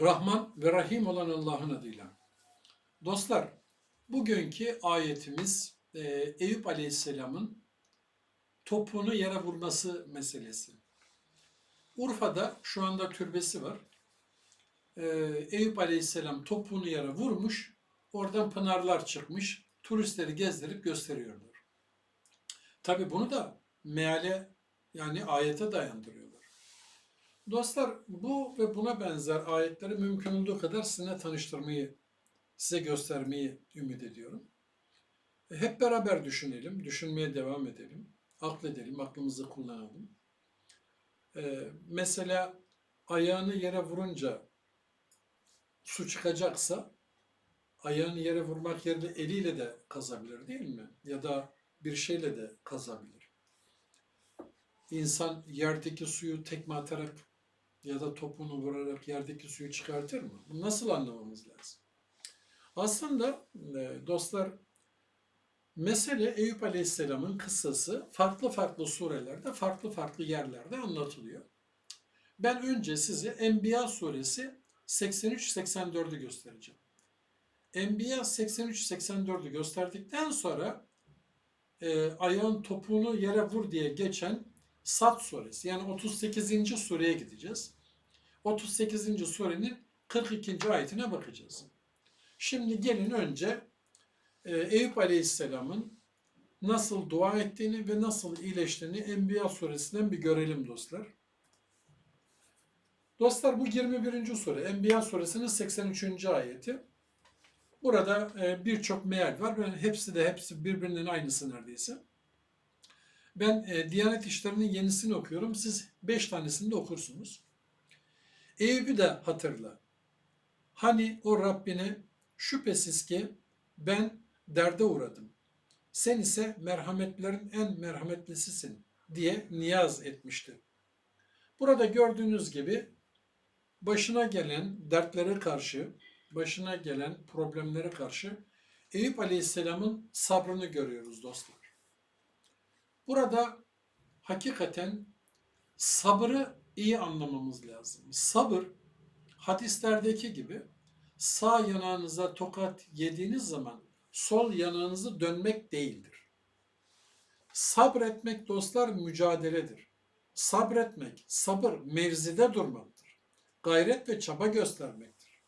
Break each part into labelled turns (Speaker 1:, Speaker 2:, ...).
Speaker 1: Rahman ve Rahim olan Allah'ın adıyla. Dostlar, bugünkü ayetimiz e, Eyüp Aleyhisselam'ın topuğunu yere vurması meselesi. Urfa'da şu anda türbesi var. E, Eyüp Aleyhisselam topuğunu yere vurmuş, oradan pınarlar çıkmış, turistleri gezdirip gösteriyorlar. Tabi bunu da meale yani ayete dayandırıyorlar. Dostlar bu ve buna benzer ayetleri mümkün olduğu kadar sizinle tanıştırmayı, size göstermeyi ümit ediyorum. E, Hep beraber düşünelim, düşünmeye devam edelim, akledelim, aklımızı kullanalım. Ee, mesela ayağını yere vurunca su çıkacaksa ayağını yere vurmak yerine eliyle de kazabilir değil mi? Ya da bir şeyle de kazabilir. İnsan yerdeki suyu tekme atarak ya da topunu vurarak yerdeki suyu çıkartır mı? Bunu nasıl anlamamız lazım? Aslında e, dostlar mesele Eyüp Aleyhisselam'ın kıssası farklı farklı surelerde, farklı farklı yerlerde anlatılıyor. Ben önce size Enbiya suresi 83-84'ü göstereceğim. Enbiya 83-84'ü gösterdikten sonra e, ayağın topuğunu yere vur diye geçen Sat suresi yani 38. sureye gideceğiz. 38. surenin 42. ayetine bakacağız. Şimdi gelin önce e, Eyüp Aleyhisselam'ın nasıl dua ettiğini ve nasıl iyileştiğini Enbiya suresinden bir görelim dostlar. Dostlar bu 21. sure. Enbiya suresinin 83. ayeti. Burada e, birçok meal var. Ben hepsi de hepsi birbirinin aynısı neredeyse. Ben e, Diyanet İşleri'nin yenisini okuyorum. Siz beş tanesini de okursunuz. Eyüp'ü de hatırla. Hani o Rabbine şüphesiz ki ben derde uğradım. Sen ise merhametlerin en merhametlisisin diye niyaz etmişti. Burada gördüğünüz gibi başına gelen dertlere karşı, başına gelen problemlere karşı Eyüp Aleyhisselam'ın sabrını görüyoruz dostlar. Burada hakikaten sabrı iyi anlamamız lazım. Sabır hadislerdeki gibi sağ yanağınıza tokat yediğiniz zaman sol yanağınızı dönmek değildir. Sabretmek dostlar mücadeledir. Sabretmek, sabır mevzide durmaktır. Gayret ve çaba göstermektir.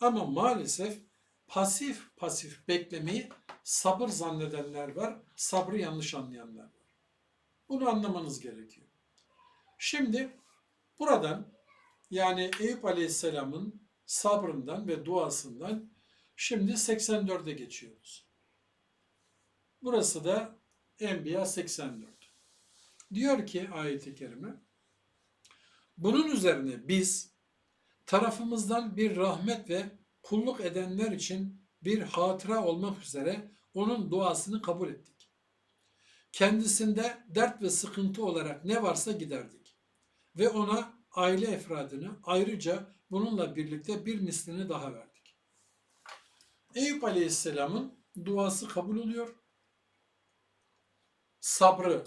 Speaker 1: Ama maalesef pasif pasif beklemeyi sabır zannedenler var, sabrı yanlış anlayanlar var. Bunu anlamanız gerekiyor. Şimdi buradan yani Eyüp Aleyhisselam'ın sabrından ve duasından şimdi 84'e geçiyoruz. Burası da Enbiya 84. Diyor ki ayet-i kerime bunun üzerine biz tarafımızdan bir rahmet ve kulluk edenler için bir hatıra olmak üzere onun duasını kabul ettik. Kendisinde dert ve sıkıntı olarak ne varsa giderdik. Ve ona aile efradını ayrıca bununla birlikte bir mislini daha verdik. Eyüp Aleyhisselam'ın duası kabul oluyor. Sabrı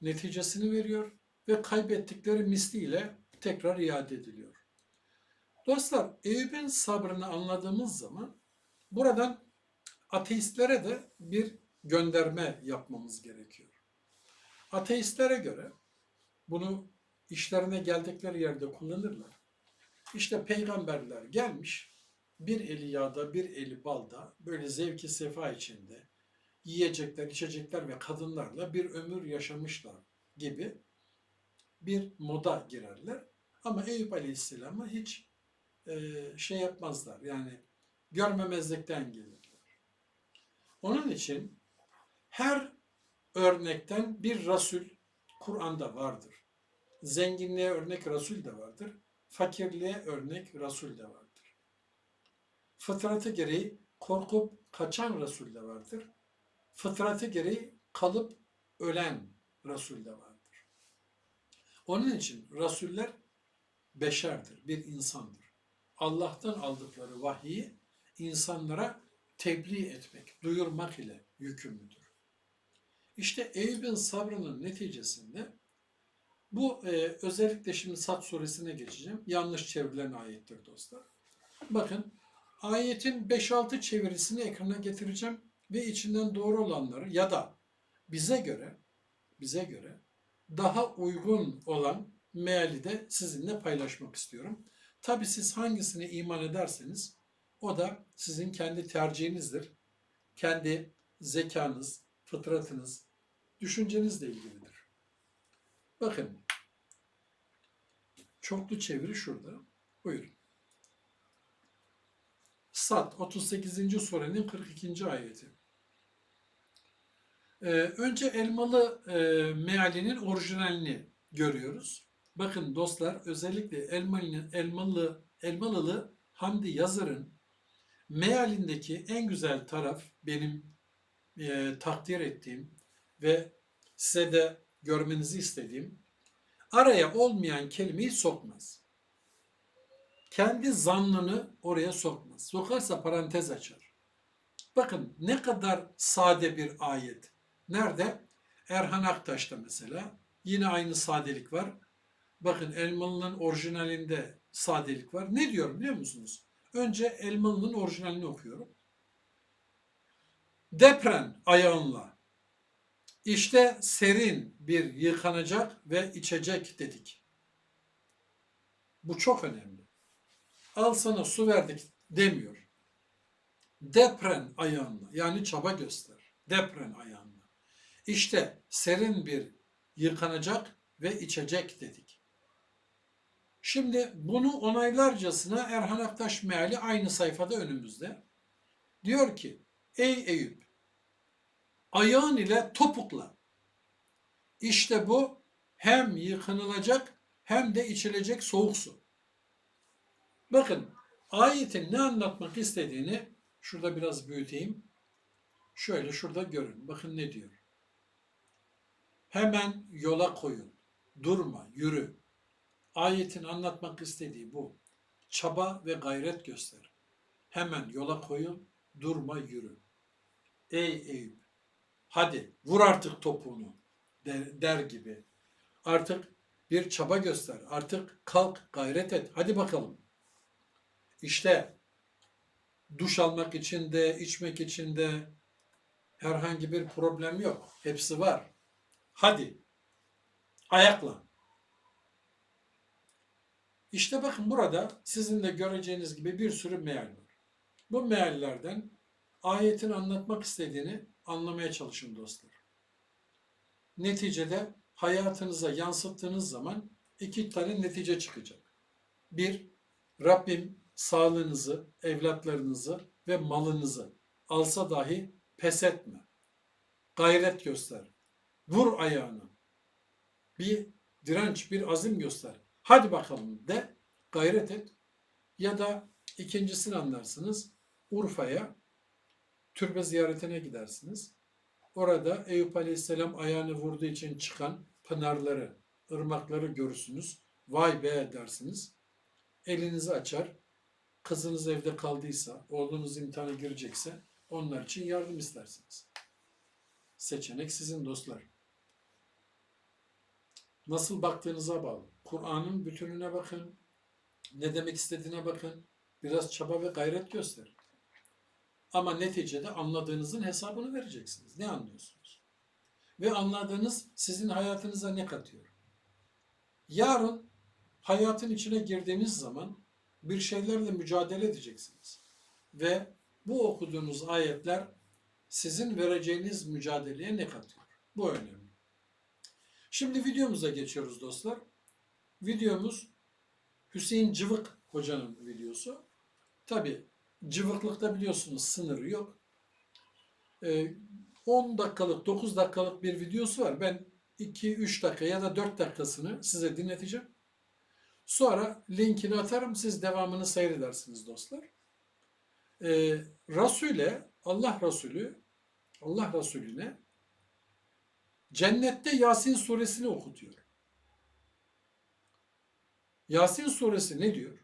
Speaker 1: neticesini veriyor ve kaybettikleri misliyle tekrar iade ediliyor. Dostlar Eyüp'ün sabrını anladığımız zaman buradan ateistlere de bir gönderme yapmamız gerekiyor. Ateistlere göre bunu işlerine geldikleri yerde kullanırlar. İşte peygamberler gelmiş, bir eli yağda, bir eli balda, böyle zevki sefa içinde yiyecekler, içecekler ve kadınlarla bir ömür yaşamışlar gibi bir moda girerler. Ama Eyüp Aleyhisselam'a hiç e, şey yapmazlar. Yani görmemezlikten gelirler. Onun için her örnekten bir Resul Kur'an'da vardır. Zenginliğe örnek Resul de vardır. Fakirliğe örnek Resul de vardır. Fıtratı gereği korkup kaçan Resul de vardır. Fıtratı gereği kalıp ölen Resul de vardır. Onun için Resuller beşerdir, bir insandır. Allah'tan aldıkları vahiyi insanlara tebliğ etmek, duyurmak ile yükümlüdür. İşte Eyüp'ün sabrının neticesinde Bu e, özellikle şimdi Sat suresine geçeceğim. Yanlış çevrilen ayettir dostlar. Bakın ayetin 5-6 çevirisini ekrana getireceğim ve içinden doğru olanları ya da bize göre bize göre daha uygun olan meali de sizinle paylaşmak istiyorum. Tabi siz hangisine iman ederseniz o da sizin kendi tercihinizdir. Kendi zekanız, fıtratınız, düşüncenizle ilgilidir. Bakın. Çoklu çeviri şurada. Buyurun. Sat 38. surenin 42. ayeti. Ee, önce elmalı e, mealinin orijinalini görüyoruz. Bakın dostlar özellikle elmalı, elmalı, elmalılı Hamdi Yazır'ın mealindeki en güzel taraf benim e, takdir ettiğim ve size de görmenizi istediğim araya olmayan kelimeyi sokmaz. Kendi zannını oraya sokmaz. Sokarsa parantez açar. Bakın ne kadar sade bir ayet. Nerede? Erhan Aktaş'ta mesela. Yine aynı sadelik var. Bakın Elmalı'nın orijinalinde sadelik var. Ne diyorum biliyor musunuz? Önce Elmalı'nın orijinalini okuyorum. Depren ayağınla. İşte serin bir yıkanacak ve içecek dedik. Bu çok önemli. Al sana su verdik demiyor. Depren ayağınla yani çaba göster. Depren ayağınla. İşte serin bir yıkanacak ve içecek dedik. Şimdi bunu onaylarcasına Erhan Aktaş meali aynı sayfada önümüzde. Diyor ki, ey Eyüp, ayağın ile topukla. İşte bu hem yıkanılacak hem de içilecek soğuk su. Bakın ayetin ne anlatmak istediğini şurada biraz büyüteyim. Şöyle şurada görün. Bakın ne diyor. Hemen yola koyun. Durma, yürü. Ayetin anlatmak istediği bu. Çaba ve gayret göster. Hemen yola koyun, durma, yürü. Ey Eyüp, hadi vur artık topuğunu der, der gibi. Artık bir çaba göster. Artık kalk, gayret et. Hadi bakalım. İşte duş almak için de, içmek için de herhangi bir problem yok. Hepsi var. Hadi. Ayakla. İşte bakın burada sizin de göreceğiniz gibi bir sürü meal var. Bu meallerden ayetin anlatmak istediğini anlamaya çalışın dostlar. Neticede hayatınıza yansıttığınız zaman iki tane netice çıkacak. Bir, Rabbim sağlığınızı, evlatlarınızı ve malınızı alsa dahi pes etme. Gayret göster. Vur ayağını. Bir direnç, bir azim göster. Hadi bakalım de, gayret et. Ya da ikincisini anlarsınız. Urfa'ya türbe ziyaretine gidersiniz. Orada Eyüp Aleyhisselam ayağını vurduğu için çıkan pınarları, ırmakları görürsünüz. Vay be dersiniz. Elinizi açar. Kızınız evde kaldıysa, oğlunuz imtihana girecekse onlar için yardım istersiniz. Seçenek sizin dostlar. Nasıl baktığınıza bağlı. Kur'an'ın bütününe bakın. Ne demek istediğine bakın. Biraz çaba ve gayret gösterin. Ama neticede anladığınızın hesabını vereceksiniz. Ne anlıyorsunuz? Ve anladığınız sizin hayatınıza ne katıyor? Yarın hayatın içine girdiğiniz zaman bir şeylerle mücadele edeceksiniz. Ve bu okuduğunuz ayetler sizin vereceğiniz mücadeleye ne katıyor? Bu önemli. Şimdi videomuza geçiyoruz dostlar. Videomuz Hüseyin Cıvık hocanın videosu. Tabi cıvıklıkta biliyorsunuz sınırı yok. Ee, 10 dakikalık, 9 dakikalık bir videosu var. Ben 2-3 dakika ya da 4 dakikasını size dinleteceğim. Sonra linkini atarım. Siz devamını seyredersiniz dostlar. Ee, Resul'e, Allah Resulü, Allah Resulüne cennette Yasin suresini okutuyor. Yasin suresi ne diyor?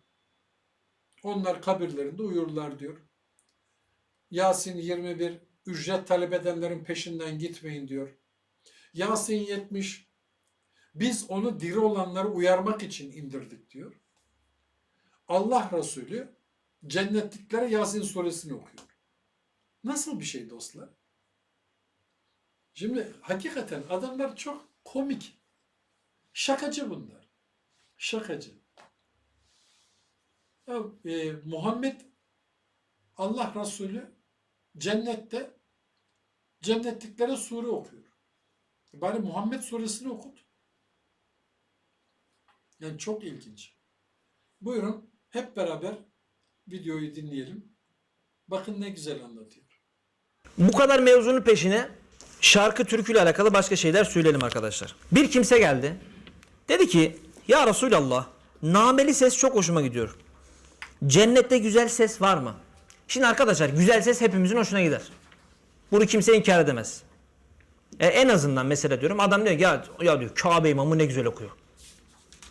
Speaker 1: Onlar kabirlerinde uyurlar diyor. Yasin 21 ücret talep edenlerin peşinden gitmeyin diyor. Yasin 70 Biz onu diri olanları uyarmak için indirdik diyor. Allah Resulü cennetliklere Yasin suresini okuyor. Nasıl bir şey dostlar? Şimdi hakikaten adamlar çok komik. Şakacı bunlar. Şakacı. Ya, e, Muhammed Allah Resulü cennette cennetliklere sure okuyor. Bari Muhammed suresini okut. Yani çok ilginç. Buyurun hep beraber videoyu dinleyelim. Bakın ne güzel anlatıyor.
Speaker 2: Bu kadar mevzunun peşine şarkı türküyle alakalı başka şeyler söyleyelim arkadaşlar. Bir kimse geldi. Dedi ki ya Resulallah nameli ses çok hoşuma gidiyor. Cennette güzel ses var mı? Şimdi arkadaşlar güzel ses hepimizin hoşuna gider. Bunu kimse inkar edemez. E, en azından mesela diyorum adam diyor ya, ya diyor Kabe imamı ne güzel okuyor.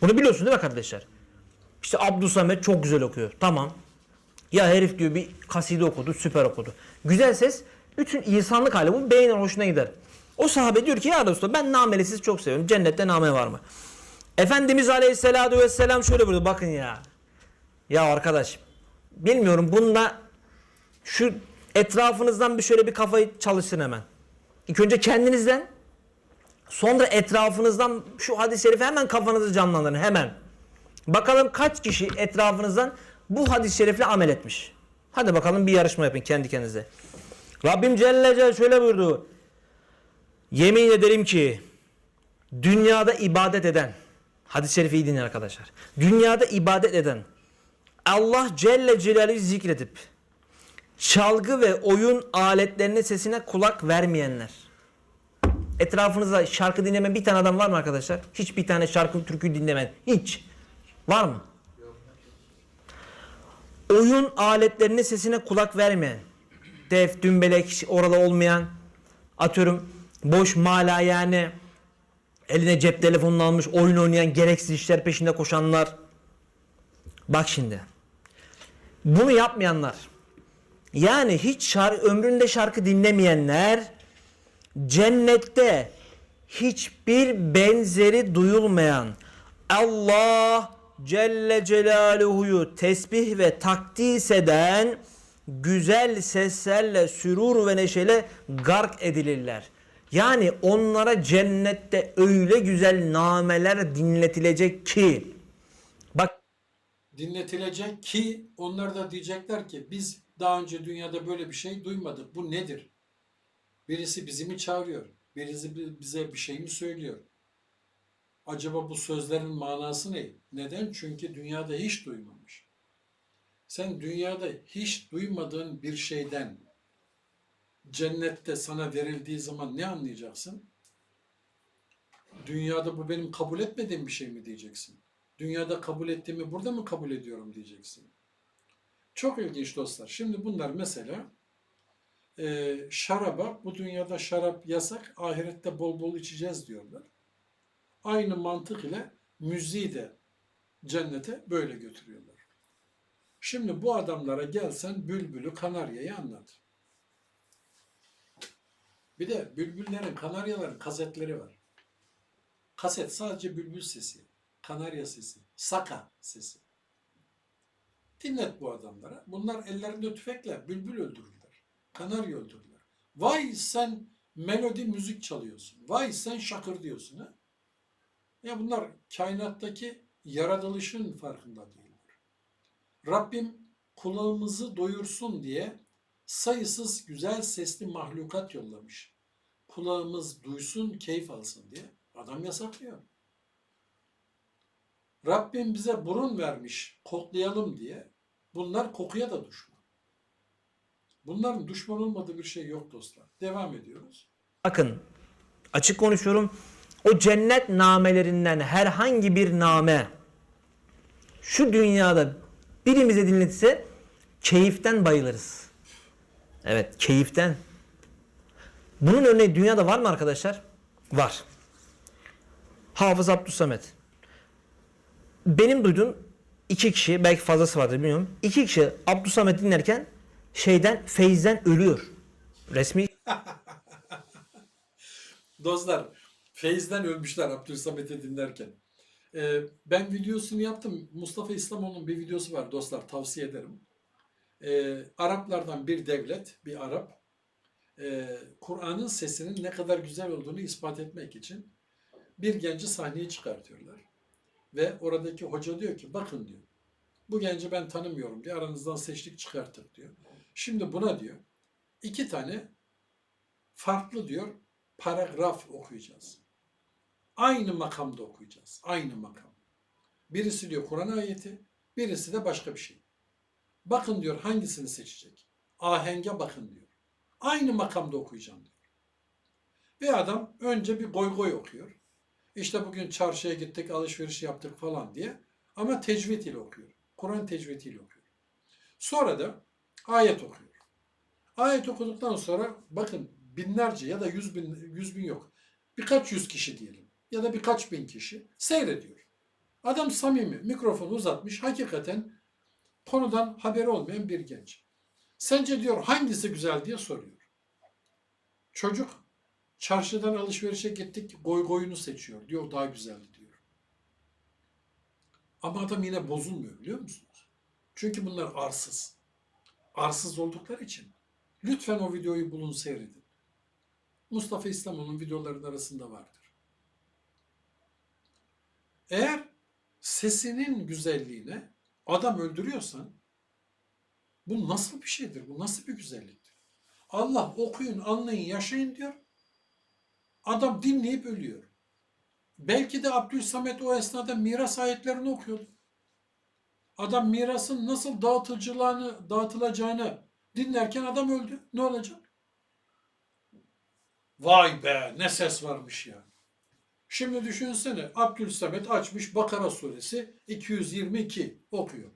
Speaker 2: Bunu biliyorsun değil mi kardeşler? İşte Abdülsamet çok güzel okuyor. Tamam. Ya herif diyor bir kaside okudu, süper okudu. Güzel ses, bütün insanlık hali bu beğenir, hoşuna gider. O sahabe diyor ki ya Resulallah ben nameli sizi çok seviyorum. Cennette name var mı? Efendimiz Aleyhisselatü Vesselam şöyle buyurdu. Bakın ya. Ya arkadaş bilmiyorum bununla şu etrafınızdan bir şöyle bir kafayı çalıştırın hemen. İlk önce kendinizden sonra etrafınızdan şu hadis-i şerifi hemen kafanızı canlandırın hemen. Bakalım kaç kişi etrafınızdan bu hadis-i şerifle amel etmiş. Hadi bakalım bir yarışma yapın kendi kendinize. Rabbim Celle Celle şöyle buyurdu. Yemin ederim ki dünyada ibadet eden hadis-i şerifi iyi dinleyin arkadaşlar. Dünyada ibadet eden Allah Celle Celaluhu zikredip çalgı ve oyun aletlerinin sesine kulak vermeyenler. Etrafınızda şarkı dinlemeyen bir tane adam var mı arkadaşlar? Hiç bir tane şarkı türkü dinlemeyen. Hiç. Var mı? Oyun aletlerinin sesine kulak vermeyen. Def, dümbelek, orada olmayan. Atıyorum boş mala yani. Eline cep telefonunu almış oyun oynayan gereksiz işler peşinde koşanlar. Bak şimdi. Bunu yapmayanlar. Yani hiç şarkı, ömründe şarkı dinlemeyenler cennette hiçbir benzeri duyulmayan Allah Celle Celaluhu'yu tesbih ve takdis eden güzel seslerle sürur ve neşeyle gark edilirler. Yani onlara cennette öyle güzel nameler dinletilecek ki
Speaker 1: dinletilecek ki onlar da diyecekler ki biz daha önce dünyada böyle bir şey duymadık. Bu nedir? Birisi bizi mi çağırıyor? Birisi bi- bize bir şey mi söylüyor? Acaba bu sözlerin manası ne? Neden? Çünkü dünyada hiç duymamış. Sen dünyada hiç duymadığın bir şeyden cennette sana verildiği zaman ne anlayacaksın? Dünyada bu benim kabul etmediğim bir şey mi diyeceksin? Dünyada kabul ettiğimi burada mı kabul ediyorum diyeceksin. Çok ilginç dostlar. Şimdi bunlar mesela e, şaraba, bu dünyada şarap yasak, ahirette bol bol içeceğiz diyorlar. Aynı mantık ile müziği de cennete böyle götürüyorlar. Şimdi bu adamlara gelsen bülbülü, kanaryayı anlat. Bir de bülbüllerin, kanaryaların kasetleri var. Kaset sadece bülbül sesi, kanarya sesi, saka sesi. Dinlet bu adamlara. Bunlar ellerinde tüfekle bülbül öldürürler. Kanarya öldürürler. Vay sen melodi müzik çalıyorsun. Vay sen şakır diyorsun ha. Ya bunlar kainattaki yaratılışın farkında değiller. Rabbim kulağımızı doyursun diye sayısız güzel sesli mahlukat yollamış. Kulağımız duysun, keyif alsın diye. Adam yasaklıyor. Rabbim bize burun vermiş, koklayalım diye. Bunlar kokuya da düşman. Bunların düşman olmadığı bir şey yok dostlar. Devam ediyoruz.
Speaker 2: bakın açık konuşuyorum. O cennet namelerinden herhangi bir name şu dünyada birimize dinletilse keyiften bayılırız. Evet, keyiften. Bunun örneği dünyada var mı arkadaşlar? Var. Hafız Abdülsamet. Benim duyduğum iki kişi, belki fazlası vardır bilmiyorum. İki kişi Abdülsamet dinlerken şeyden, feyizden ölüyor. Resmi
Speaker 1: Dostlar, Feyizden ölmüşler Abdülsamet'i dinlerken. Ee, ben videosunu yaptım. Mustafa İslamoğlu'nun bir videosu var dostlar tavsiye ederim. Ee, Araplardan bir devlet, bir Arap e, Kur'an'ın sesinin ne kadar güzel olduğunu ispat etmek için bir genci sahneye çıkartıyorlar. Ve oradaki hoca diyor ki bakın diyor. Bu genci ben tanımıyorum diyor. Aranızdan seçtik çıkarttık diyor. Şimdi buna diyor iki tane farklı diyor paragraf okuyacağız. Aynı makamda okuyacağız. Aynı makam. Birisi diyor Kur'an ayeti, birisi de başka bir şey. Bakın diyor hangisini seçecek? Ahenge bakın diyor. Aynı makamda okuyacağım diyor. Bir adam önce bir goy goy okuyor. İşte bugün çarşıya gittik, alışveriş yaptık falan diye. Ama tecvid ile okuyor. Kur'an tecvid ile okuyor. Sonra da ayet okuyor. Ayet okuduktan sonra bakın binlerce ya da yüz bin, yüz bin yok. Birkaç yüz kişi diyelim. Ya da birkaç bin kişi seyrediyor. Adam samimi, mikrofonu uzatmış. Hakikaten konudan haberi olmayan bir genç. Sence diyor hangisi güzel diye soruyor. Çocuk çarşıdan alışverişe gittik goy goyunu seçiyor. Diyor daha güzeldi diyor. Ama adam yine bozulmuyor biliyor musunuz? Çünkü bunlar arsız. Arsız oldukları için. Lütfen o videoyu bulun seyredin. Mustafa İslamoğlu'nun videolarının arasında vardır. Eğer sesinin güzelliğine adam öldürüyorsan bu nasıl bir şeydir? Bu nasıl bir güzelliktir? Allah okuyun, anlayın, yaşayın diyor. Adam dinleyip ölüyor. Belki de Abdülsamet o esnada miras ayetlerini okuyordu. Adam mirasın nasıl dağıtılacağını, dağıtılacağını dinlerken adam öldü. Ne olacak? Vay be ne ses varmış ya. Şimdi düşünsene Abdülsamet açmış Bakara suresi 222 okuyor.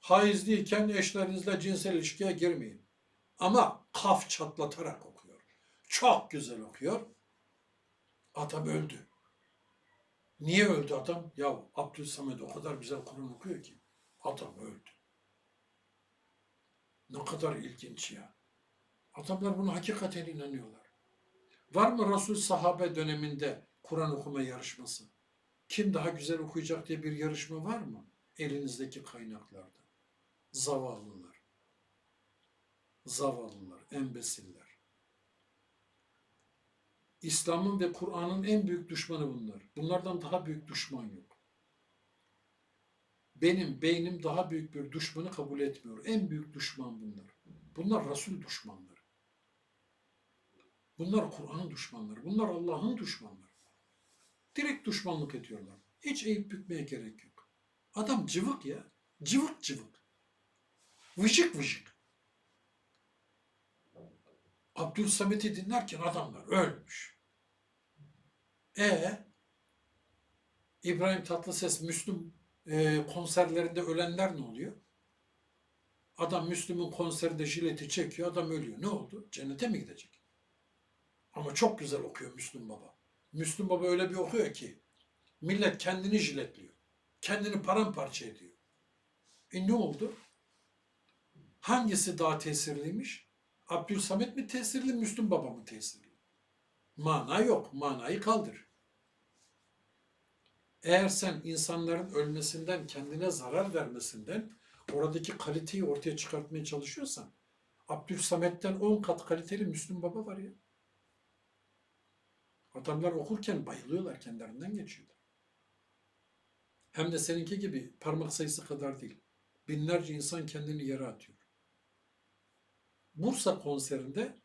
Speaker 1: Haizliyken eşlerinizle cinsel ilişkiye girmeyin. Ama kaf çatlatarak okuyor. Çok güzel okuyor. Adam öldü. Niye öldü adam? Ya Abdülsamet o kadar güzel Kur'an okuyor ki. Adam öldü. Ne kadar ilginç ya. Adamlar buna hakikaten inanıyorlar. Var mı Resul sahabe döneminde Kur'an okuma yarışması? Kim daha güzel okuyacak diye bir yarışma var mı? Elinizdeki kaynaklarda. Zavallılar. Zavallılar, embesiller. İslam'ın ve Kur'an'ın en büyük düşmanı bunlar. Bunlardan daha büyük düşman yok. Benim beynim daha büyük bir düşmanı kabul etmiyor. En büyük düşman bunlar. Bunlar Resul düşmanları. Bunlar Kur'an düşmanları. Bunlar Allah'ın düşmanları. Direkt düşmanlık ediyorlar. Hiç eğip bükmeye gerek yok. Adam cıvık ya. Cıvık cıvık. Vıcık vıcık. Abdülsamet'i dinlerken adamlar ölmüş. E İbrahim Tatlıses Müslüm e, konserlerinde ölenler ne oluyor? Adam Müslüm'ün konserinde jileti çekiyor, adam ölüyor. Ne oldu? Cennete mi gidecek? Ama çok güzel okuyor Müslüm Baba. Müslüm Baba öyle bir okuyor ki millet kendini jiletliyor. Kendini paramparça ediyor. E ne oldu? Hangisi daha tesirliymiş? Abdülsamet mi tesirli, Müslüm Baba mı tesirli? Mana yok. Manayı kaldır. Eğer sen insanların ölmesinden, kendine zarar vermesinden oradaki kaliteyi ortaya çıkartmaya çalışıyorsan Abdülsamet'ten 10 kat kaliteli Müslüm Baba var ya. Adamlar okurken bayılıyorlar, kendilerinden geçiyorlar. Hem de seninki gibi parmak sayısı kadar değil. Binlerce insan kendini yere atıyor. Bursa konserinde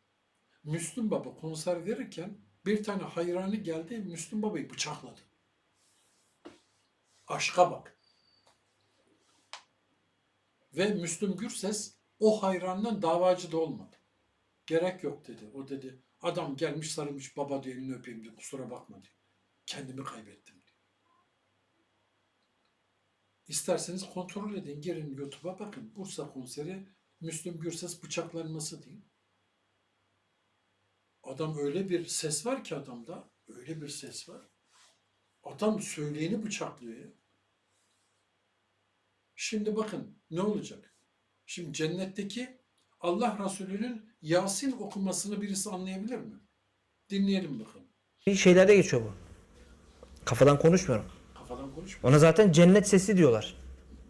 Speaker 1: Müslüm Baba konser verirken bir tane hayranı geldi Müslüm Baba'yı bıçakladı. Aşka bak. Ve Müslüm Gürses o hayrandan davacı da olmadı. Gerek yok dedi. O dedi adam gelmiş sarılmış baba diye elini öpeyim diye kusura bakma diyor. Kendimi kaybettim diyor. İsterseniz kontrol edin. Girin YouTube'a bakın. Bursa konseri Müslüm Gürses bıçaklanması diyeyim. Adam öyle bir ses var ki adamda. Öyle bir ses var. Adam söyleyeni bıçaklıyor. Şimdi bakın ne olacak? Şimdi cennetteki Allah Resulü'nün Yasin okumasını birisi anlayabilir mi? Dinleyelim bakalım.
Speaker 2: Bir şeylerde geçiyor bu. Kafadan konuşmuyorum.
Speaker 1: Kafadan konuşma.
Speaker 2: Ona zaten cennet sesi diyorlar.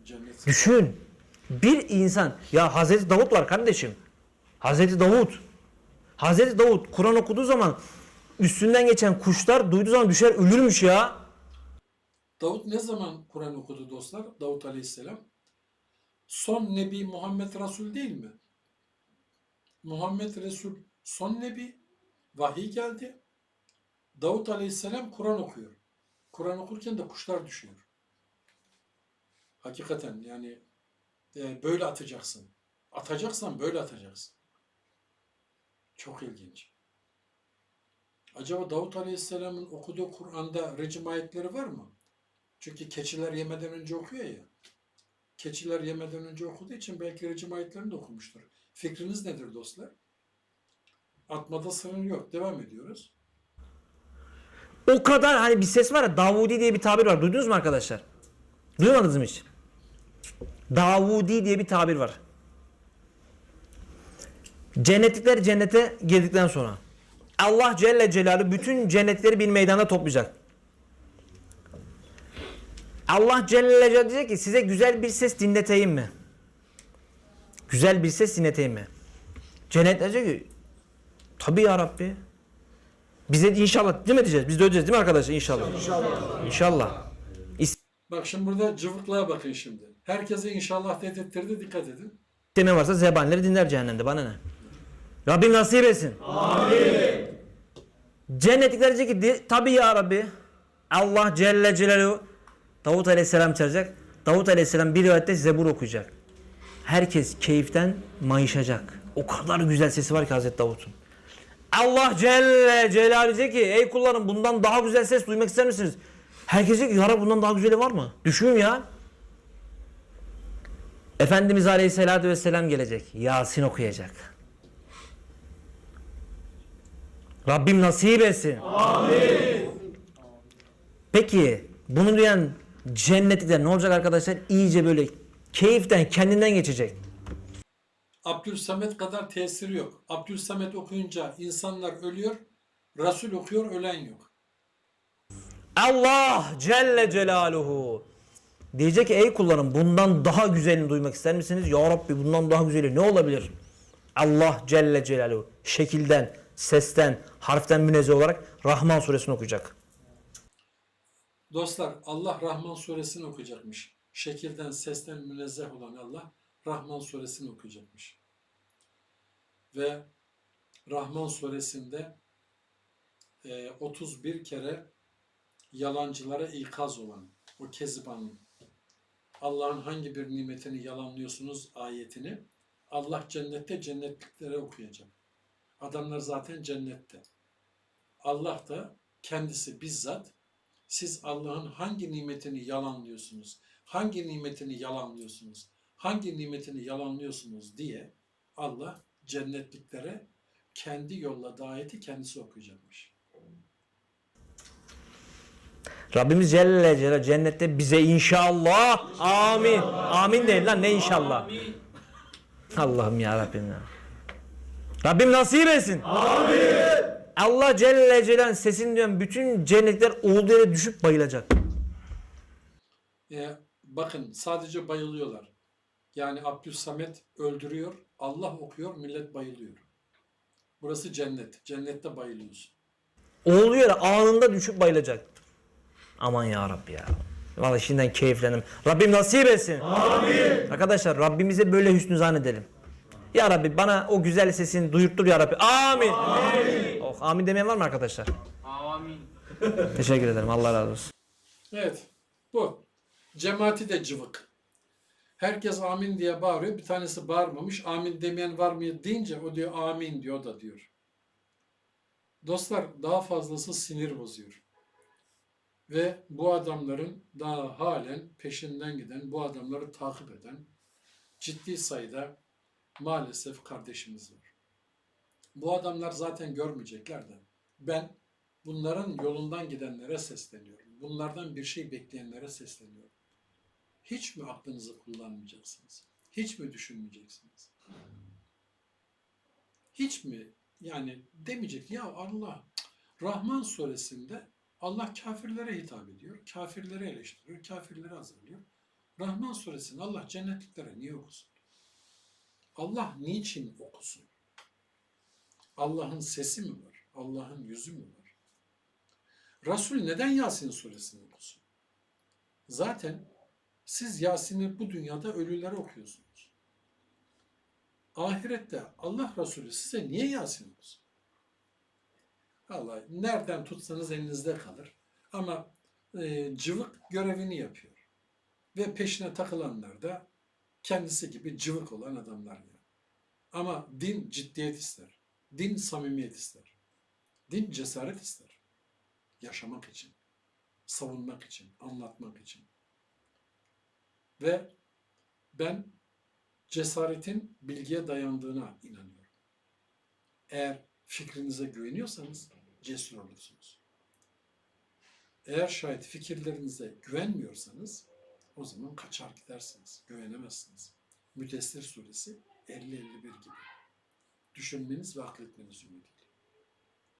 Speaker 1: Cennet.
Speaker 2: Düşün. Bir insan ya Hazreti Davut var kardeşim. Hazreti Davut. Hazreti Davut Kur'an okuduğu zaman üstünden geçen kuşlar duyduğu zaman düşer ölürmüş ya.
Speaker 1: Davut ne zaman Kur'an okudu dostlar? Davut Aleyhisselam. Son Nebi Muhammed Resul değil mi? Muhammed Resul son Nebi. Vahiy geldi. Davut Aleyhisselam Kur'an okuyor. Kur'an okurken de kuşlar düşüyor. Hakikaten yani e, böyle atacaksın. Atacaksan böyle atacaksın. Çok ilginç. Acaba Davut Aleyhisselam'ın okuduğu Kur'an'da rejim ayetleri var mı? Çünkü keçiler yemeden önce okuyor ya. Keçiler yemeden önce okuduğu için belki rejim ayetlerini de okumuştur. Fikriniz nedir dostlar? Atmada sınır yok. Devam ediyoruz.
Speaker 2: O kadar hani bir ses var ya Davudi diye bir tabir var. Duydunuz mu arkadaşlar? Duymadınız mı hiç? Davudi diye bir tabir var. Cennetlikler cennete girdikten sonra Allah Celle Celaluhu bütün cennetleri bir meydanda toplayacak. Allah Celle Celaluhu diyecek ki size güzel bir ses dinleteyim mi? Güzel bir ses dinleteyim mi? Cennetler diyecek ki tabii ya Rabbi. Bize inşallah değil mi diyeceğiz? Biz de ödeyeceğiz değil mi arkadaşlar? İnşallah. İnşallah. İnşallah.
Speaker 1: Bak şimdi burada cıvıklığa bakın şimdi. Herkese inşallah dedirttirdi. Dikkat edin.
Speaker 2: İsteme varsa zebanileri dinler cehennemde. Bana ne? Rabbim nasip etsin. Amin. Cennetlikler diyecek ki "Di- tabii ya Rabbi. Allah Celle Celaluhu Davut Aleyhisselam çağıracak. Davut Aleyhisselam bir rivayette Zebur okuyacak. Herkes keyiften mayışacak. O kadar güzel sesi var ki Hazreti Davut'un. Allah Celle Celaluhu diyecek ki ey kullarım bundan daha güzel ses duymak ister misiniz? Herkes diyecek ki ya Rabbi bundan daha güzeli var mı? Düşün ya. Efendimiz Aleyhisselatü Vesselam gelecek. Yasin okuyacak. Rabbim nasip etsin. Amin. Peki bunu duyan cennetlikler ne olacak arkadaşlar? İyice böyle keyiften kendinden geçecek.
Speaker 1: Abdülsamet kadar tesiri yok. Abdülsamet okuyunca insanlar ölüyor. Resul okuyor ölen yok.
Speaker 2: Allah Celle Celaluhu diyecek ki ey kullarım bundan daha güzelini duymak ister misiniz? Ya Rabbi bundan daha güzeli ne olabilir? Allah Celle Celaluhu şekilden, sesten, harften münezzeh olarak Rahman suresini okuyacak.
Speaker 1: Dostlar Allah Rahman suresini okuyacakmış. Şekilden, sesten münezzeh olan Allah Rahman suresini okuyacakmış. Ve Rahman suresinde e, 31 kere yalancılara ikaz olan o kezibanın Allah'ın hangi bir nimetini yalanlıyorsunuz ayetini Allah cennette cennetliklere okuyacak. Adamlar zaten cennette. Allah da kendisi bizzat siz Allah'ın hangi nimetini yalanlıyorsunuz? Hangi nimetini yalanlıyorsunuz? Hangi nimetini yalanlıyorsunuz diye Allah cennetliklere kendi yolladığı ayeti kendisi okuyacakmış.
Speaker 2: Rabbimiz Celle Celaluhu cennette bize inşallah amin. Amin değil lan ne inşallah. Allah'ım ya Rabbim ya. Rabbim nasip etsin. Amin. Allah Celle Celaluhu sesini duyan bütün cennetler olduğu yere düşüp bayılacak.
Speaker 1: E, bakın sadece bayılıyorlar. Yani Abdülsamet öldürüyor, Allah okuyor, millet bayılıyor. Burası cennet. Cennette bayılıyorsun.
Speaker 2: Olduğu yere anında düşüp bayılacak. Aman ya Rabbi ya. Vallahi şimdiden keyiflendim. Rabbim nasip etsin. Amin. Arkadaşlar Rabbimize böyle hüsnü zannedelim. Ya Rabbi bana o güzel sesini duyurttur ya Rabbi. Amin. Amin. Oh, amin demeyen var mı arkadaşlar?
Speaker 3: Amin.
Speaker 2: Teşekkür ederim. Allah razı olsun.
Speaker 1: Evet. Bu. Cemaati de cıvık. Herkes amin diye bağırıyor. Bir tanesi bağırmamış. Amin demeyen var mı deyince o diyor amin diyor da diyor. Dostlar daha fazlası sinir bozuyor. Ve bu adamların daha halen peşinden giden, bu adamları takip eden ciddi sayıda maalesef kardeşimiz var. Bu adamlar zaten görmeyecekler de. Ben bunların yolundan gidenlere sesleniyorum. Bunlardan bir şey bekleyenlere sesleniyorum. Hiç mi aklınızı kullanmayacaksınız? Hiç mi düşünmeyeceksiniz? Hiç mi yani demeyecek ya Allah Rahman suresinde Allah kafirlere hitap ediyor. Kafirleri eleştiriyor. Kafirleri azarlıyor. Rahman suresini Allah cennetliklere niye okusun? Allah niçin okusun? Allah'ın sesi mi var? Allah'ın yüzü mü var? Resul neden Yasin suresini okusun? Zaten siz Yasin'i bu dünyada ölülere okuyorsunuz. Ahirette Allah Resulü size niye Yasin okusun? Allah nereden tutsanız elinizde kalır. Ama e, cıvık görevini yapıyor. Ve peşine takılanlar da kendisi gibi cıvık olan adamlar yani. Ama din ciddiyet ister. Din samimiyet ister. Din cesaret ister. Yaşamak için, savunmak için, anlatmak için. Ve ben cesaretin bilgiye dayandığına inanıyorum. Eğer fikrinize güveniyorsanız cesur olursunuz. Eğer şayet fikirlerinize güvenmiyorsanız o zaman kaçar gidersiniz, güvenemezsiniz. Müdessir suresi 50-51 gibi. Düşünmeniz ve akletmeniz ümidiyle.